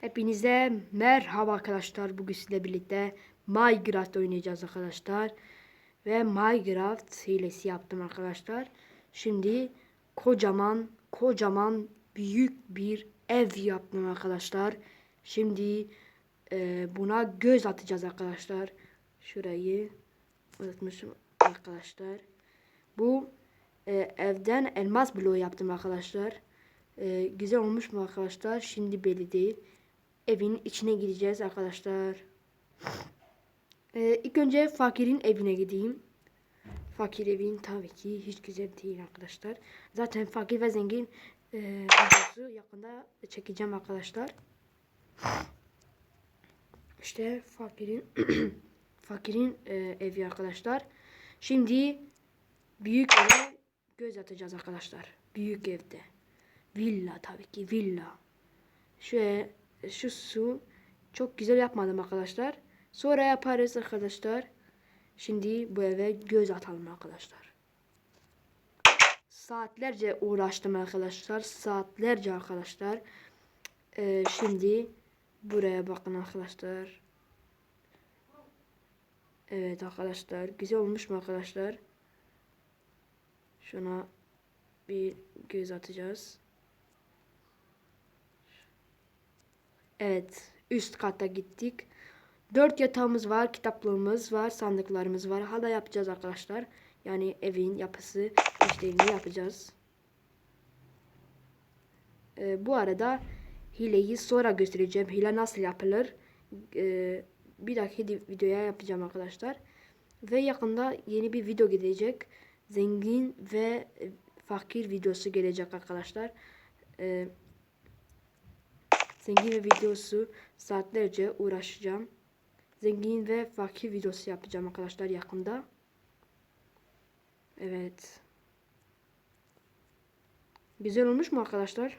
Hepinize merhaba arkadaşlar. Bugün sizle birlikte Minecraft oynayacağız arkadaşlar. Ve Minecraft hilesi yaptım arkadaşlar. Şimdi kocaman kocaman büyük bir ev yaptım arkadaşlar. Şimdi e, buna göz atacağız arkadaşlar. Şurayı unutmuşum arkadaşlar. Bu e, evden elmas bloğu yaptım arkadaşlar. E, güzel olmuş mu arkadaşlar? Şimdi belli değil. Evin içine gideceğiz arkadaşlar. E, ilk önce fakirin evine gideyim. Fakir evin tabii ki hiç güzel değil arkadaşlar. Zaten fakir ve zengin e, yakında çekeceğim arkadaşlar. İşte fakirin fakirin e, evi arkadaşlar. Şimdi büyük eve göz atacağız arkadaşlar. Büyük evde. Villa tabii ki villa. Şöyle şu su çok güzel yapmadım arkadaşlar. Sonra yaparız arkadaşlar. Şimdi bu eve göz atalım arkadaşlar. Saatlerce uğraştım arkadaşlar. Saatlerce arkadaşlar. Ee, şimdi buraya bakın arkadaşlar. Evet arkadaşlar. Güzel olmuş mu arkadaşlar? Şuna bir göz atacağız. Evet. Üst kata gittik. Dört yatağımız var. Kitaplığımız var. Sandıklarımız var. Hala yapacağız arkadaşlar. Yani evin yapısı işlerini yapacağız. Ee, bu arada hileyi sonra göstereceğim. Hile nasıl yapılır? Ee, bir dahaki videoya yapacağım arkadaşlar. Ve yakında yeni bir video gelecek. Zengin ve fakir videosu gelecek arkadaşlar. Ee, zengin ve videosu saatlerce uğraşacağım. Zengin ve fakir videosu yapacağım arkadaşlar yakında. Evet. Güzel olmuş mu arkadaşlar?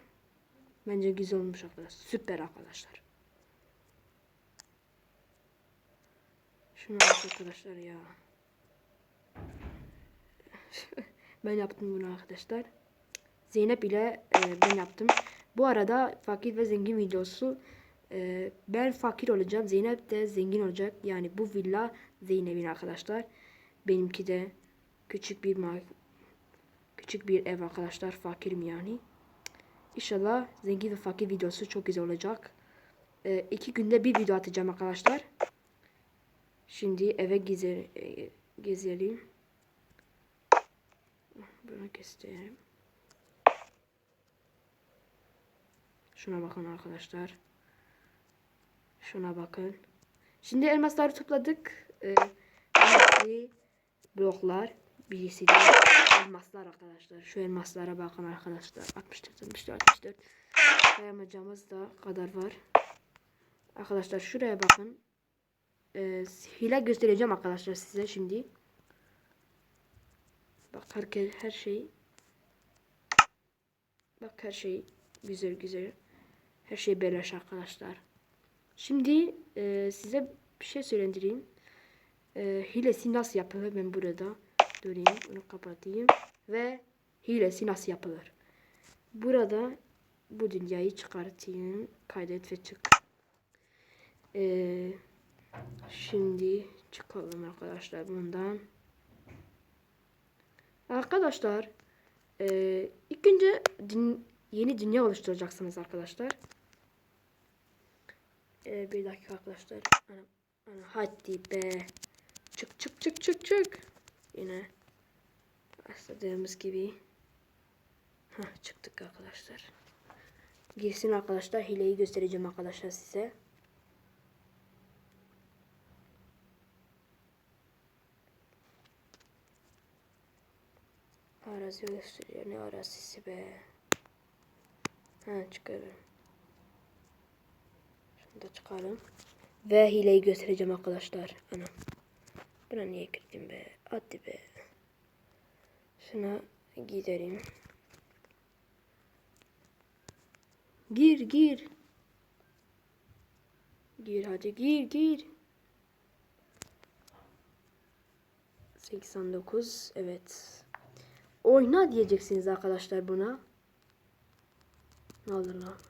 Bence güzel olmuş arkadaşlar. Süper arkadaşlar. Şunu arkadaşlar ya. ben yaptım bunu arkadaşlar. Zeynep ile e, ben yaptım. Bu arada fakir ve zengin videosu e, ben fakir olacağım. Zeynep de zengin olacak. Yani bu villa Zeynep'in arkadaşlar. Benimki de küçük bir küçük bir ev arkadaşlar. Fakirim yani. İnşallah zengin ve fakir videosu çok güzel olacak. E, iki günde bir video atacağım arkadaşlar. Şimdi eve gezer, gezelim. Bunu göstereyim. Şuna bakın arkadaşlar. Şuna bakın. Şimdi elmasları topladık. Ee, bloklar. Birisi de elmaslar arkadaşlar. Şu elmaslara bakın arkadaşlar. 64, 64, 64. Sayamayacağımız da kadar var. Arkadaşlar şuraya bakın. Ee, hile göstereceğim arkadaşlar size şimdi. Bak her şey. Bak her şey güzel güzel. Her şey beleş arkadaşlar. Şimdi e, size bir şey söylendireyim. E, hilesi nasıl yapılır ben burada durayım bunu kapatayım ve hilesi nasıl yapılır. Burada bu dünyayı çıkartayım kaydet ve çık. E, şimdi çıkalım arkadaşlar bundan. Arkadaşlar e, ilk önce yeni dünya oluşturacaksınız arkadaşlar. Ee, bir dakika arkadaşlar. Ana, ana, hadi be. Çık çık çık çık çık. Yine başladığımız gibi. Hah, çıktık arkadaşlar. Girsin arkadaşlar. Hileyi göstereceğim arkadaşlar size. Arazi gösteriyor. Ne arazisi be. Ha çıkarım. Şunu da çıkarım. Ve hileyi göstereceğim arkadaşlar. Ana. Buna niye girdim be? Hadi be. Şuna giderim. Gir gir. Gir hadi gir gir. 89 evet. Oyna diyeceksiniz arkadaşlar buna. Ne olur lan.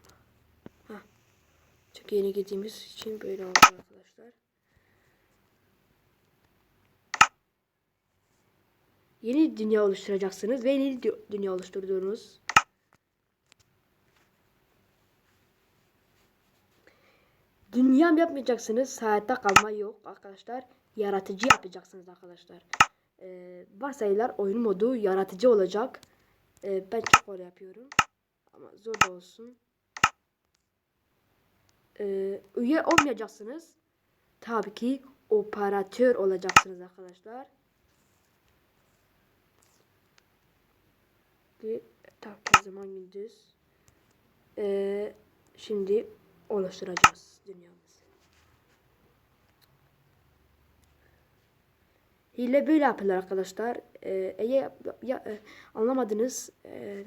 Çok yeni girdiğimiz için böyle oldu arkadaşlar. Yeni dünya oluşturacaksınız ve yeni dü- dünya oluşturduğunuz Dünya yapmayacaksınız? Hayatta kalma yok arkadaşlar. Yaratıcı yapacaksınız arkadaşlar. Ee, varsayılar oyun modu yaratıcı olacak. Ee, ben çok öyle yapıyorum. Ama zor da olsun. Ee, üye olmayacaksınız. Tabii ki operatör olacaksınız arkadaşlar. Tabii zaman gündüz. Ee, şimdi oluşturacağız dünyamızı. Hile böyle yapılır arkadaşlar. Ee, eğer ya, e, anlamadınız e,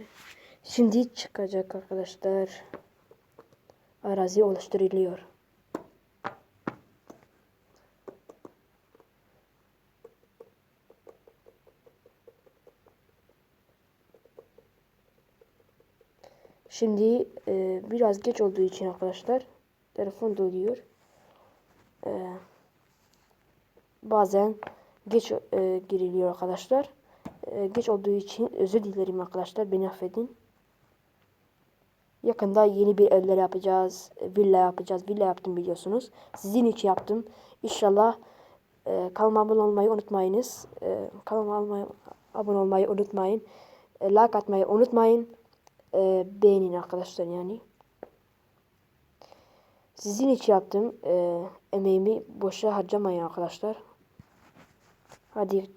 şimdi çıkacak arkadaşlar. Arazi oluşturuluyor. Şimdi e, biraz geç olduğu için arkadaşlar telefon doluyor. E, bazen geç e, giriliyor arkadaşlar. E, geç olduğu için özür dilerim arkadaşlar. Beni affedin. Yakında yeni bir evler yapacağız. Villa yapacağız. Villa yaptım biliyorsunuz. Sizin için yaptım. İnşallah e, kanalıma abone olmayı unutmayınız. E, kanalıma abone olmayı unutmayın. E, like atmayı unutmayın. E, beğenin arkadaşlar yani. Sizin için yaptım. E, emeğimi boşa harcamayın arkadaşlar. Hadi.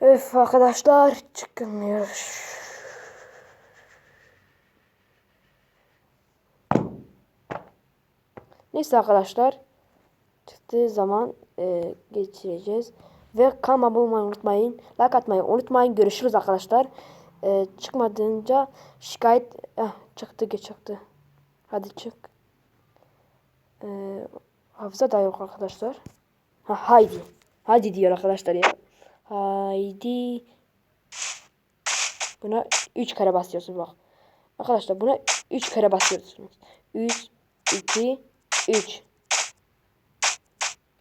Öf arkadaşlar çıkmıyor. Neyse arkadaşlar. Çıktığı zaman e, geçireceğiz. Ve kanalıma abone olmayı unutmayın. Like atmayı unutmayın. Görüşürüz arkadaşlar. E, çıkmadığınca şikayet eh, çıktı geç çıktı. Hadi çık. E, hafıza da yok arkadaşlar. Ha, haydi. Haydi diyor arkadaşlar ya. Haydi. Buna 3 kere basıyorsunuz bak. Arkadaşlar buna 3 kere basıyorsunuz. 3, 2, 3.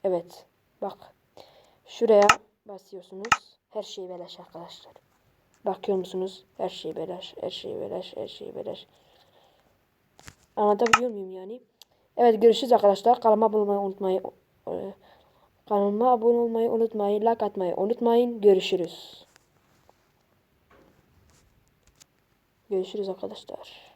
Evet. Bak. Şuraya basıyorsunuz. Her şey beleş arkadaşlar. Bakıyor musunuz? Her şey beleş. Her şey beleş. Her şey beleş. Anlatabiliyor muyum yani? Evet görüşürüz arkadaşlar. Kanalıma abone olmayı unutmayın. Ee, Kanalıma abone olmayı unutmayın. Like atmayı unutmayın. Görüşürüz. Görüşürüz arkadaşlar.